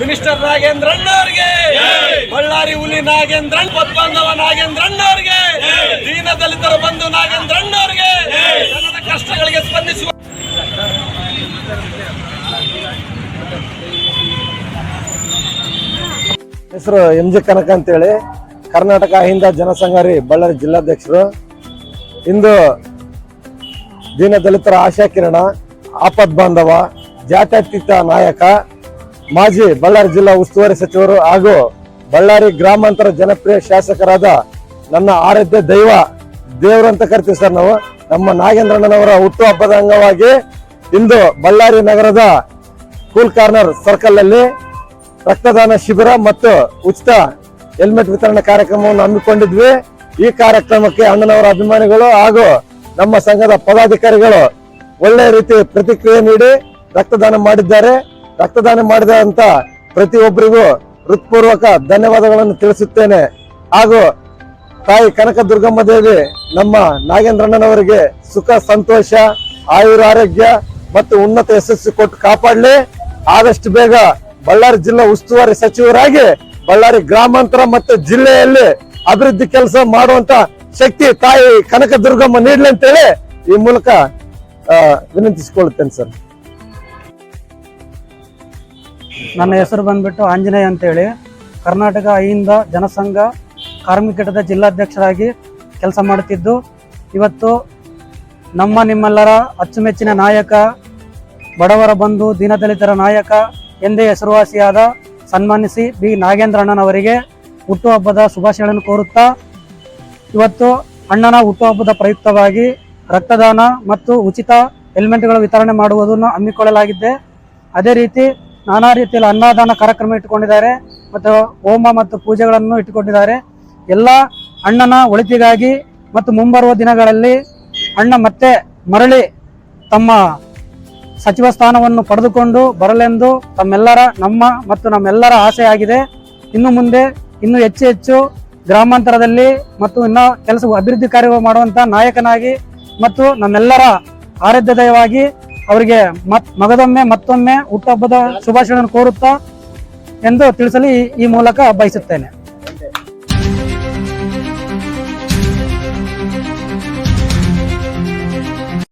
Minister ನಾಗೇಂದ್ರಣ್ಣ ಅವರಿಗೆ. ಬಳ್ಳಾರಿ ಹುಲಿ ನಾಗೇಂದ್ರಣ್ಣ ಪದ್ಬಾಂಧವ ನಾಗೇಂದ್ರಣ್ಣ ಅವರಿಗೆ. ದೀನ ಬಂದು ಬಂಧು ಹೆಸರು ಎಂ ಜಿ ಕನಕ ಅಂತೇಳಿ ಕರ್ನಾಟಕ ಅಹಿಂದ ಜನಸಂಘರಿ ಬಳ್ಳಾರಿ ಜಿಲ್ಲಾಧ್ಯಕ್ಷರು. ಇಂದು ದೀನ ದಲಿತರ ಆಶಾ ಕಿರಣ ಆಪದ್ ಬಾಂಧವ, ಜಾತ್ಯತೀತ ನಾಯಕ, ಮಾಜಿ ಬಳ್ಳಾರಿ ಜಿಲ್ಲಾ ಉಸ್ತುವಾರಿ ಸಚಿವರು ಹಾಗೂ ಬಳ್ಳಾರಿ ಗ್ರಾಮಾಂತರ ಜನಪ್ರಿಯ ಶಾಸಕರಾದ ನನ್ನ ಆರಾಧ್ಯ ದೈವ ದೇವರಂತ ಕರಿತೀವಿ ಸರ್ ನಾವು. ನಮ್ಮ ನಾಗೇಂದ್ರಣ್ಣನವರ ಹುಟ್ಟುಹಬ್ಬದ ಅಂಗವಾಗಿ ಇಂದು ಬಳ್ಳಾರಿ ನಗರದ ಕೂಲ್ ಕಾರ್ನರ್ ಸರ್ಕಲ್ ಅಲ್ಲಿ ರಕ್ತದಾನ ಶಿಬಿರ ಮತ್ತು ಉಚಿತ ಹೆಲ್ಮೆಟ್ ವಿತರಣಾ ಕಾರ್ಯಕ್ರಮವನ್ನು ಹಮ್ಮಿಕೊಂಡಿದ್ವಿ. ಈ ಕಾರ್ಯಕ್ರಮಕ್ಕೆ ಅಣ್ಣನವರ ಅಭಿಮಾನಿಗಳು ಹಾಗೂ ನಮ್ಮ ಸಂಘದ ಪದಾಧಿಕಾರಿಗಳು ಒಳ್ಳೆ ರೀತಿ ಪ್ರತಿಕ್ರಿಯೆ ನೀಡಿ ರಕ್ತದಾನ ಮಾಡಿದ್ದಾರೆ. ರಕ್ತದಾನ ಮಾಡಿದಂತ ಪ್ರತಿಯೊಬ್ಬರಿಗೂ ಹೃತ್ಪೂರ್ವಕ ಧನ್ಯವಾದಗಳನ್ನು ತಿಳಿಸುತ್ತೇನೆ. ಹಾಗೂ ತಾಯಿ ಕನಕ ದುರ್ಗಮ್ಮ ದೇವಿ, ನಮ್ಮ ನಾಗೇಂದ್ರಣ್ಣನವರಿಗೆ ಸುಖ, ಸಂತೋಷ ಆಯುರ ಆರೋಗ್ಯ ಮತ್ತು ಉನ್ನತ ಯಶಸ್ಸು ಕೊಟ್ಟು ಕಾಪಾಡಲಿ. ಆದಷ್ಟು ಬೇಗ ಬಳ್ಳಾರಿ ಜಿಲ್ಲಾ ಉಸ್ತುವಾರಿ ಸಚಿವರಾಗಿ ಬಳ್ಳಾರಿ ಗ್ರಾಮಾಂತರ ಮತ್ತು ಜಿಲ್ಲೆಯಲ್ಲಿ ಅಭಿವೃದ್ಧಿ ಕೆಲಸ ಮಾಡುವಂತ ಶಕ್ತಿ ತಾಯಿ ಕನಕ ದುರ್ಗಮ್ಮ ನೀಡ್ಲಿ ಅಂತೇಳಿ ಈ ಮೂಲಕ ವಿನಂತಿಸಿಕೊಳ್ಳುತ್ತೇನೆ ಸರ್. ನನ್ನ ಹೆಸರು ಬಂದ್ಬಿಟ್ಟು ಆಂಜನೇಯ ಅಂತೇಳಿ. ಕರ್ನಾಟಕ ಅಹಿಂದ ಜನಸಂಘ ಕಾರ್ಮಿಕಟದ ಜಿಲ್ಲಾಧ್ಯಕ್ಷರಾಗಿ ಕೆಲಸ ಮಾಡುತ್ತಿದ್ದು, ಇವತ್ತು ನಮ್ಮ ನಿಮ್ಮೆಲ್ಲರ ಅಚ್ಚುಮೆಚ್ಚಿನ ನಾಯಕ, ಬಡವರ ಬಂಧು, ದೀನದಲಿತರ ನಾಯಕ ಎಂದೇ ಹೆಸರುವಾಸಿಯಾದ ಸನ್ಮಾನಿಸಿ ಬಿ. ನಾಗೇಂದ್ರಣ್ಣನವರಿಗೆ ಹುಟ್ಟುಹಬ್ಬದ ಶುಭಾಶಯಗಳನ್ನು ಕೋರುತ್ತಾ, ಇವತ್ತು ಅಣ್ಣನ ಹುಟ್ಟುಹಬ್ಬದ ಪ್ರಯುಕ್ತವಾಗಿ ರಕ್ತದಾನ ಮತ್ತು ಉಚಿತ ಹೆಲ್ಮೆಟ್ಗಳು ವಿತರಣೆ ಮಾಡುವುದನ್ನು ಹಮ್ಮಿಕೊಳ್ಳಲಾಗಿದೆ. ಅದೇ ರೀತಿ ನಾನಾ ರೀತಿಯಲ್ಲಿ ಅನ್ನದಾನ ಕಾರ್ಯಕ್ರಮ ಇಟ್ಟುಕೊಂಡಿದ್ದಾರೆ ಮತ್ತು ಹೋಮ ಮತ್ತು ಪೂಜೆಗಳನ್ನು ಇಟ್ಟುಕೊಂಡಿದ್ದಾರೆ. ಎಲ್ಲ ಅಣ್ಣನ ಒಳಿತಿಗಾಗಿ ಮತ್ತು ಮುಂಬರುವ ದಿನಗಳಲ್ಲಿ ಅಣ್ಣ ಮತ್ತೆ ಮರಳಿ ತಮ್ಮ ಸಚಿವ ಸ್ಥಾನವನ್ನು ಪಡೆದುಕೊಂಡು ಬರಲೆಂದು ತಮ್ಮೆಲ್ಲರ ನಮ್ಮ ಮತ್ತು ನಮ್ಮೆಲ್ಲರ ಆಸೆಯಾಗಿದೆ. ಇನ್ನು ಮುಂದೆ, ಇನ್ನು ಹೆಚ್ಚು ಹೆಚ್ಚು ಗ್ರಾಮಾಂತರದಲ್ಲಿ ಮತ್ತು ಇನ್ನ ಕೆಲಸ ಅಭಿವೃದ್ಧಿ ಕಾರ್ಯ ಮಾಡುವಂತ ನಾಯಕನಾಗಿ ಮತ್ತು ನಮ್ಮೆಲ್ಲರ ಆರಾಧ್ಯ ದಯವಾಗಿ ಅವರಿಗೆ ಮತ್, ಮಗದೊಮ್ಮೆ ಮತ್ತೊಮ್ಮೆ ಹುಟ್ಟುಹಬ್ಬದ ಶುಭಾಶಯಗಳನ್ನು ಕೋರುತ್ತಾ ಎಂದು ತಿಳಿಸಲು ಈ ಮೂಲಕ ಬಯಸುತ್ತೇನೆ.